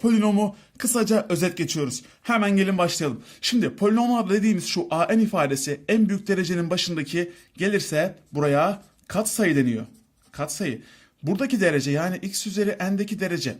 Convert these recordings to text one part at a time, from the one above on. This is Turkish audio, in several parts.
polinomu kısaca özet geçiyoruz. Hemen gelin başlayalım. Şimdi polinomlar dediğimiz şu an ifadesi en büyük derecenin başındaki gelirse buraya katsayı deniyor. Katsayı. Buradaki derece yani x üzeri n'deki derece.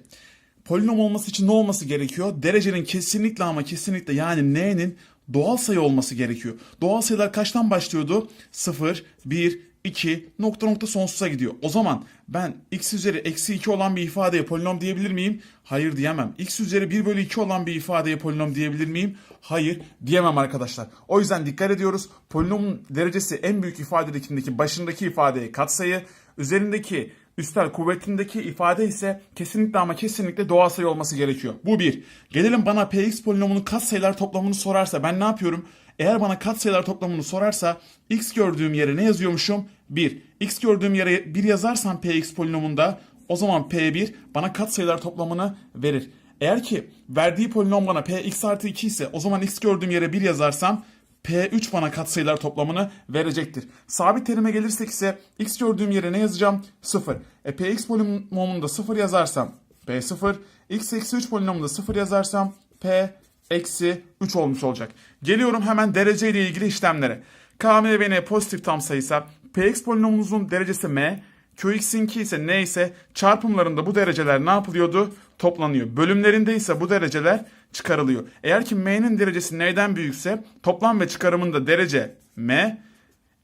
Polinom olması için ne olması gerekiyor? Derecenin kesinlikle ama kesinlikle yani n'nin doğal sayı olması gerekiyor. Doğal sayılar kaçtan başlıyordu? 0, 1, 2, nokta nokta sonsuza gidiyor. O zaman ben x üzeri eksi 2 olan bir ifadeye polinom diyebilir miyim? Hayır diyemem. x üzeri 1 bölü 2 olan bir ifadeye polinom diyebilir miyim? Hayır diyemem arkadaşlar. O yüzden dikkat ediyoruz. Polinomun derecesi en büyük ifadedekindeki başındaki ifadeye katsayı, üzerindeki üstel kuvvetindeki ifade ise kesinlikle ama kesinlikle doğal sayı olması gerekiyor. Bu bir. Gelelim bana px polinomunun katsayılar toplamını sorarsa ben ne yapıyorum? Eğer bana katsayılar toplamını sorarsa x gördüğüm yere ne yazıyormuşum? 1. x gördüğüm yere 1 yazarsam px polinomunda o zaman p1 bana katsayılar toplamını verir. Eğer ki verdiği polinom bana px artı 2 ise o zaman x gördüğüm yere 1 yazarsam P3 bana katsayılar toplamını verecektir. Sabit terime gelirsek ise x gördüğüm yere ne yazacağım? 0. E Px polinomunda 0 yazarsam P0. x eksi 3 polinomunda 0 yazarsam P eksi 3 olmuş olacak. Geliyorum hemen derece ile ilgili işlemlere. K, M ve N pozitif tam sayıysa Px polinomumuzun derecesi M, Qx'inki ise ne ise çarpımlarında bu dereceler ne yapılıyordu? Toplanıyor. Bölümlerinde ise bu dereceler çıkarılıyor. Eğer ki m'nin derecesi n'den büyükse toplam ve çıkarımında derece m.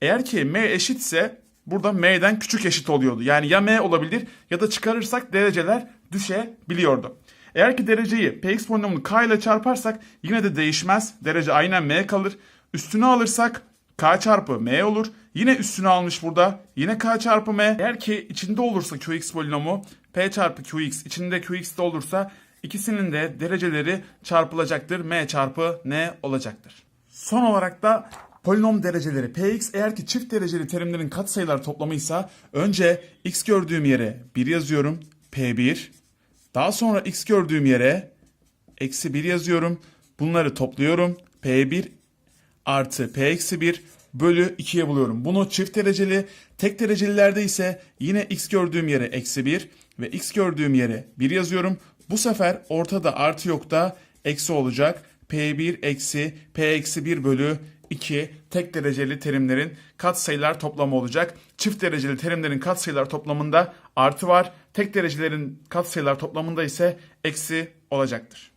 Eğer ki m eşitse burada m'den küçük eşit oluyordu. Yani ya m olabilir ya da çıkarırsak dereceler düşebiliyordu. Eğer ki dereceyi px polinomunu k ile çarparsak yine de değişmez. Derece aynen m kalır. Üstünü alırsak k çarpı m olur. Yine üstünü almış burada. Yine k çarpı m. Eğer ki içinde olursa qx polinomu p çarpı qx içinde qx de olursa ikisinin de dereceleri çarpılacaktır. m çarpı n olacaktır. Son olarak da polinom dereceleri px eğer ki çift dereceli terimlerin katsayılar toplamıysa önce x gördüğüm yere 1 yazıyorum. p1. Daha sonra x gördüğüm yere eksi 1 yazıyorum. Bunları topluyorum. p1 artı p eksi 1 bölü 2'ye buluyorum. Bunu çift dereceli, tek derecelilerde ise yine x gördüğüm yere eksi 1 ve x gördüğüm yere 1 yazıyorum. Bu sefer ortada artı yok da eksi olacak. P1 eksi P eksi 1 bölü 2 tek dereceli terimlerin katsayılar toplamı olacak. Çift dereceli terimlerin katsayılar toplamında artı var. Tek derecelerin katsayılar toplamında ise eksi olacaktır.